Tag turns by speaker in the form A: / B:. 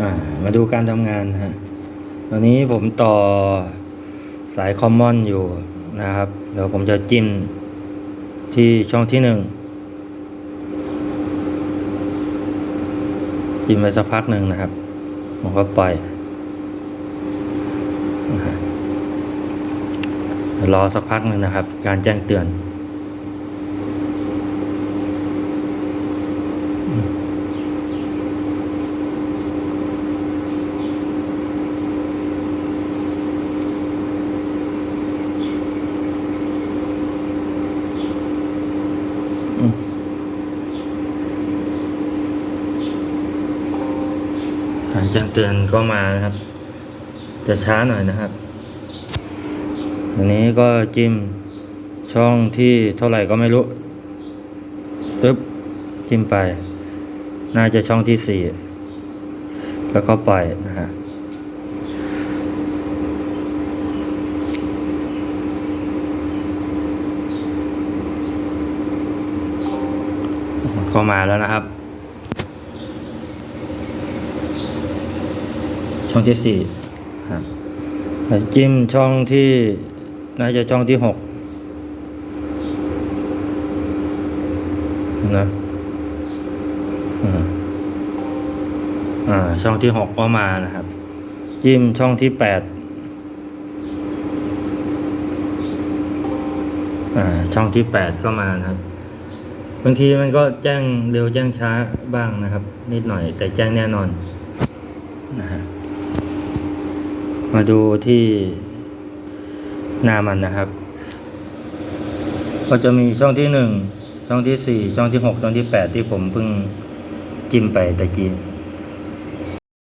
A: อ่ามาดูการทำงานฮะตอนนี้ผมต่อสายคอมมอนอยู่นะครับเดี๋ยวผมจะจิ้มที่ช่องที่หนึ่งจิ้มไปสักพักหนึ่งนะครับ ผมก็ปล่อยรอสักพักหนึ่งนะครับ การแจ้งเตือนการแจ้งเตือนก็มานะครับ จะช้าหน่อยนะครับ อันนี้ก็จิ้มช่องที่เท่าไหร่ก็ไม่รู้ตึ๊บจิ้มไป น่าจะช่องที่สี่แล้วก็ปล่อยนะฮะก็มาแล้วนะครับ ช่องที่สี่จิ้มช่องที่น่าจะช่องที่หกนะอ่าอ่าช่องที่หกก็มานะครับ จิ้มช่องที่แปดอ่าช่องที่แปดก็มานะครับบางทีมันก็แจ้งเร็วแจ้งช้าบ้างนะครับ นิดหน่อยแต่แจ้งแน่นอนนะฮะ มาดูที่หน้ามันนะครับ ก็จะมีช่องที่หนึ่งช่องที่สี่ช่องที่หกช่องที่แปดที่ผมเพิ่งจิ้มไปตะกี้